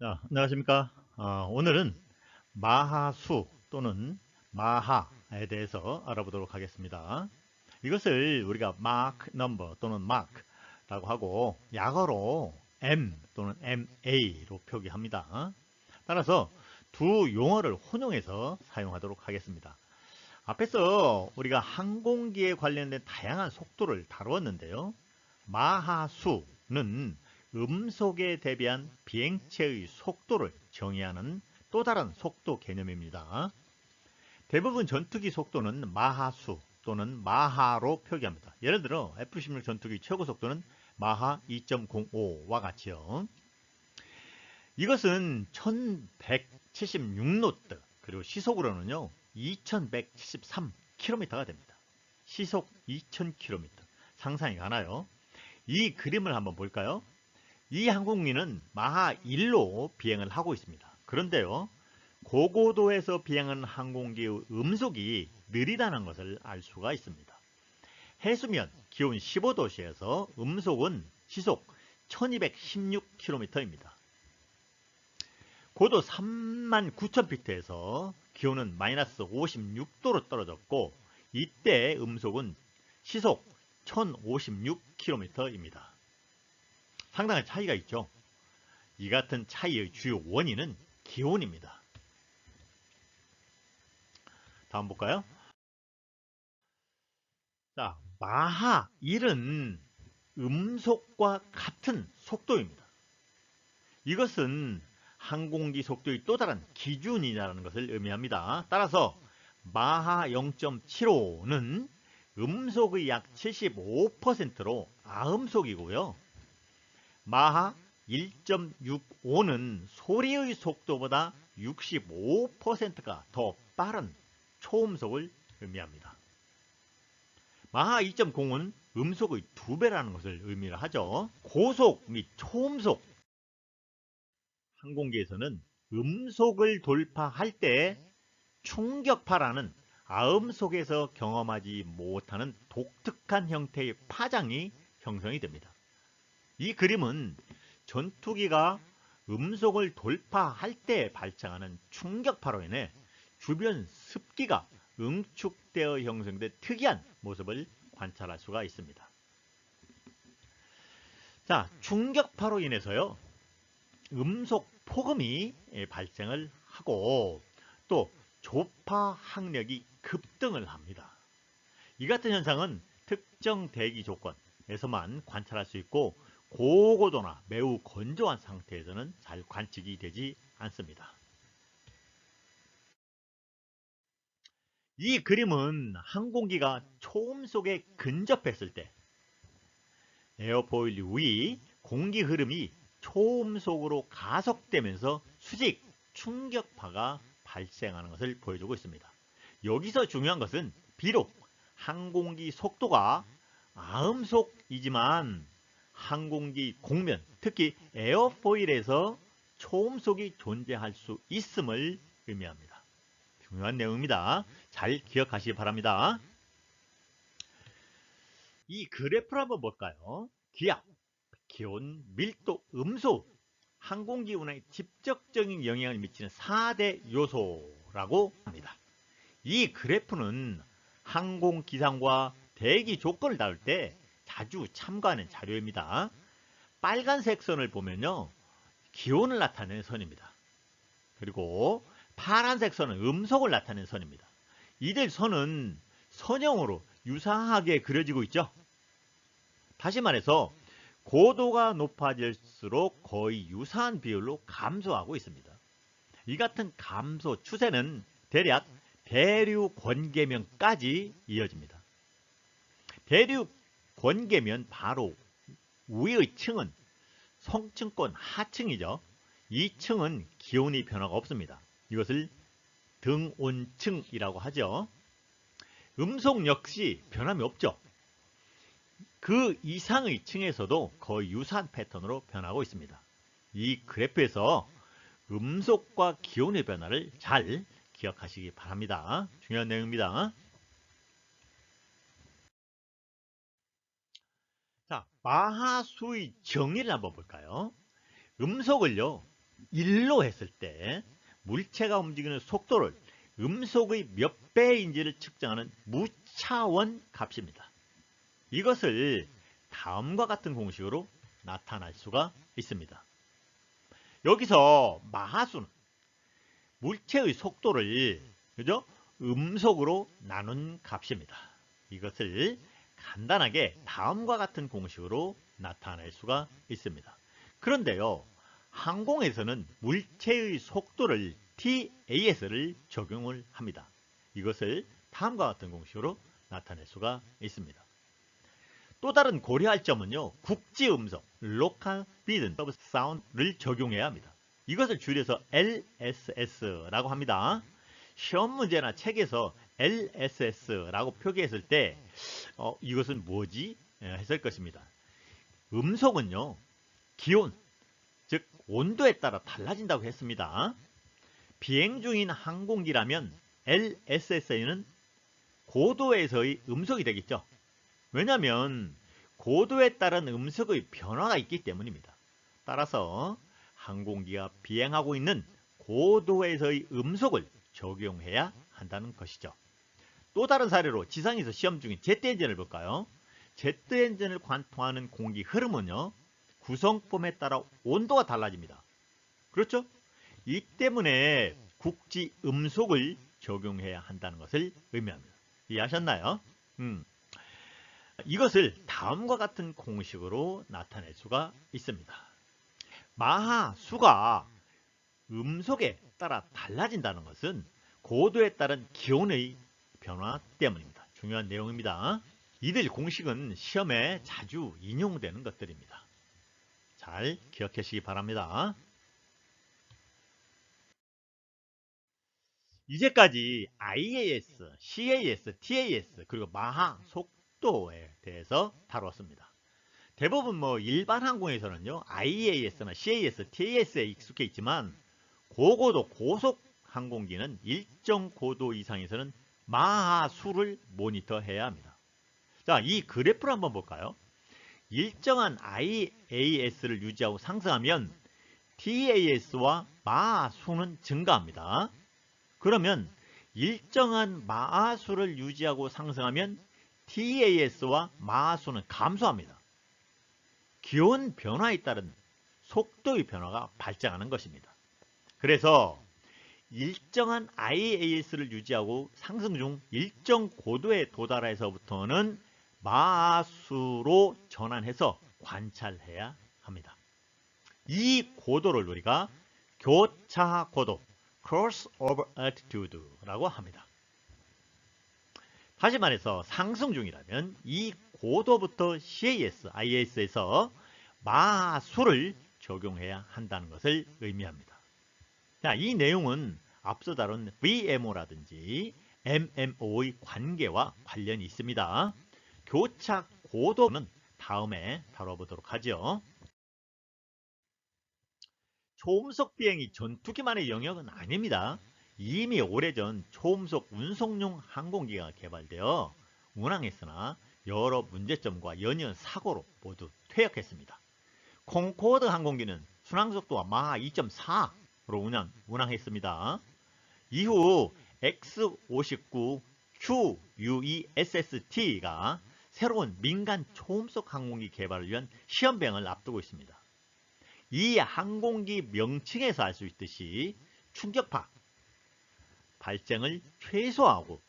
자, 안녕하십니까. 어, 오늘은 마하수 또는 마하에 대해서 알아보도록 하겠습니다. 이것을 우리가 마크 넘버 또는 마크라고 하고 약어로 M 또는 MA로 표기합니다. 따라서 두 용어를 혼용해서 사용하도록 하겠습니다. 앞에서 우리가 항공기에 관련된 다양한 속도를 다루었는데요. 마하수는 음속에 대비한 비행체의 속도를 정의하는 또 다른 속도 개념입니다. 대부분 전투기 속도는 마하수 또는 마하로 표기합니다. 예를 들어 F-16 전투기 최고 속도는 마하 2.05와 같이요. 이것은 1176노트 그리고 시속으로는요 2173km가 됩니다. 시속 2000km 상상이 가나요? 이 그림을 한번 볼까요? 이 항공기는 마하 1로 비행을 하고 있습니다. 그런데요, 고고도에서 비행하는 항공기의 음속이 느리다는 것을 알 수가 있습니다. 해수면 기온 15도시에서 음속은 시속 1216km입니다. 고도 3만 9천피트에서 기온은 마이너스 56도로 떨어졌고 이때 음속은 시속 1056km입니다. 상당한 차이가 있죠. 이 같은 차이의 주요 원인은 기온입니다. 다음 볼까요? 자, 마하 1은 음속과 같은 속도입니다. 이것은 항공기 속도의 또 다른 기준이라는 것을 의미합니다. 따라서 마하 0.75는 음속의 약 75%로 아음속이고요. 마하 1.65는 소리의 속도보다 65%가 더 빠른 초음속을 의미합니다. 마하 2.0은 음속의 두 배라는 것을 의미를 하죠. 고속 및 초음속 항공기에서는 음속을 돌파할 때 충격파라는 아음 속에서 경험하지 못하는 독특한 형태의 파장이 형성이 됩니다. 이 그림은 전투기가 음속을 돌파할 때 발생하는 충격파로 인해 주변 습기가 응축되어 형성된 특이한 모습을 관찰할 수가 있습니다. 자, 충격파로 인해서요. 음속 폭음이 발생을 하고 또 조파 항력이 급등을 합니다. 이 같은 현상은 특정 대기 조건에서만 관찰할 수 있고 고고도나 매우 건조한 상태에서는 잘 관측이 되지 않습니다. 이 그림은 항공기가 초음속에 근접했을 때 에어포일 위 공기 흐름이 초음속으로 가속되면서 수직 충격파가 발생하는 것을 보여주고 있습니다. 여기서 중요한 것은 비록 항공기 속도가 아음속이지만 항공기 공면, 특히 에어포일에서 초음속이 존재할 수 있음을 의미합니다. 중요한 내용입니다. 잘 기억하시기 바랍니다. 이 그래프를 한번 볼까요? 기압, 기온, 밀도, 음소, 항공기 운항에 직접적인 영향을 미치는 4대 요소라고 합니다. 이 그래프는 항공기상과 대기 조건을 다룰 때 자주 참고하는 자료입니다. 빨간색 선을 보면요. 기온을 나타내는 선입니다. 그리고 파란색 선은 음속을 나타내는 선입니다. 이들 선은 선형으로 유사하게 그려지고 있죠. 다시 말해서 고도가 높아질수록 거의 유사한 비율로 감소하고 있습니다. 이 같은 감소 추세는 대략 대륙 권계면까지 이어집니다. 대륙 권계면 바로 위의 층은 성층권 하층이죠. 이 층은 기온이 변화가 없습니다. 이것을 등온층이라고 하죠. 음속 역시 변함이 없죠. 그 이상의 층에서도 거의 유사한 패턴으로 변하고 있습니다. 이 그래프에서 음속과 기온의 변화를 잘 기억하시기 바랍니다. 중요한 내용입니다. 자, 마하수의 정의를 한번 볼까요? 음속을요, 1로 했을 때 물체가 움직이는 속도를 음속의 몇 배인지를 측정하는 무차원 값입니다. 이것을 다음과 같은 공식으로 나타날 수가 있습니다. 여기서 마하수는 물체의 속도를 그죠? 음속으로 나눈 값입니다. 이것을 간단하게 다음과 같은 공식으로 나타낼 수가 있습니다. 그런데요. 항공에서는 물체의 속도를 TAS를 적용을 합니다. 이것을 다음과 같은 공식으로 나타낼 수가 있습니다. 또 다른 고려할 점은요. 국지 음성, Local Bidden of Sound를 적용해야 합니다. 이것을 줄여서 LSS라고 합니다. 시험 문제나 책에서 LSS라고 표기했을 때 어, 이것은 뭐지? 예, 했을 것입니다. 음속은요. 기온, 즉 온도에 따라 달라진다고 했습니다. 비행 중인 항공기라면 LSS는 고도에서의 음속이 되겠죠. 왜냐하면 고도에 따른 음속의 변화가 있기 때문입니다. 따라서 항공기가 비행하고 있는 고도에서의 음속을 적용해야 한다는 것이죠. 또 다른 사례로 지상에서 시험 중인 제트 엔진을 볼까요? 제트 엔진을 관통하는 공기 흐름은요. 구성품에 따라 온도가 달라집니다. 그렇죠? 이 때문에 국지 음속을 적용해야 한다는 것을 의미합니다. 이해하셨나요? 음. 이것을 다음과 같은 공식으로 나타낼 수가 있습니다. 마하 수가 음속에 따라 달라진다는 것은 고도에 따른 기온의 변화 때문입니다. 중요한 내용입니다. 이들 공식은 시험에 자주 인용되는 것들입니다. 잘 기억하시기 바랍니다. 이제까지 IAS, CAS, TAS 그리고 마하 속도에 대해서 다뤘습니다. 대부분 뭐 일반 항공에서는요 IAS나 CAS, TAS에 익숙해 있지만 고고도 고속 항공기는 일정 고도 이상에서는 마하수를 모니터해야 합니다. 자, 이 그래프를 한번 볼까요? 일정한 IAS를 유지하고 상승하면 TAS와 마하수는 증가합니다. 그러면 일정한 마하수를 유지하고 상승하면 TAS와 마하수는 감소합니다. 기온 변화에 따른 속도의 변화가 발생하는 것입니다. 그래서 일정한 IAS를 유지하고 상승 중 일정 고도에 도달해서부터는 마수로 전환해서 관찰해야 합니다. 이 고도를 우리가 교차 고도, cross over altitude라고 합니다. 다시 말해서 상승 중이라면 이 고도부터 CAS, IAS에서 마수를 적용해야 한다는 것을 의미합니다. 자, 이 내용은 앞서 다룬 VMO라든지 MMO의 관계와 관련이 있습니다. 교착 고도는 다음에 다뤄보도록 하죠. 초음속 비행이 전투기만의 영역은 아닙니다. 이미 오래전 초음속 운송용 항공기가 개발되어 운항했으나 여러 문제점과 연이은 사고로 모두 퇴역했습니다. 콩코드 항공기는 순항속도가 마하 2.4 로 운항, 운항했습니다. 이후 X-59 QUESST가 새로운 민간 초음속 항공기 개발을 위한 시험병을 앞두고 있습니다. 이 항공기 명칭에서 알 수 있듯이 충격파 발생을 최소화하고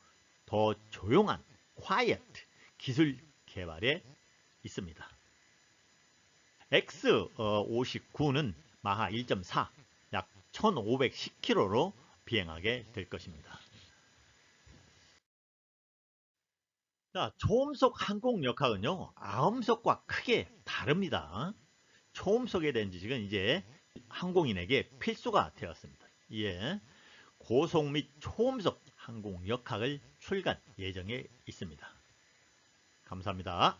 더 조용한 quiet 기술 개발에 있습니다. X-59는 마하 1.4 1510km로 비행하게 될 것입니다. 자, 초음속 항공 역학은요, 아음속과 크게 다릅니다. 초음속에 대한 지식은 이제 항공인에게 필수가 되었습니다. 이에 고속 및 초음속 항공 역학을 출간 예정에 있습니다. 감사합니다.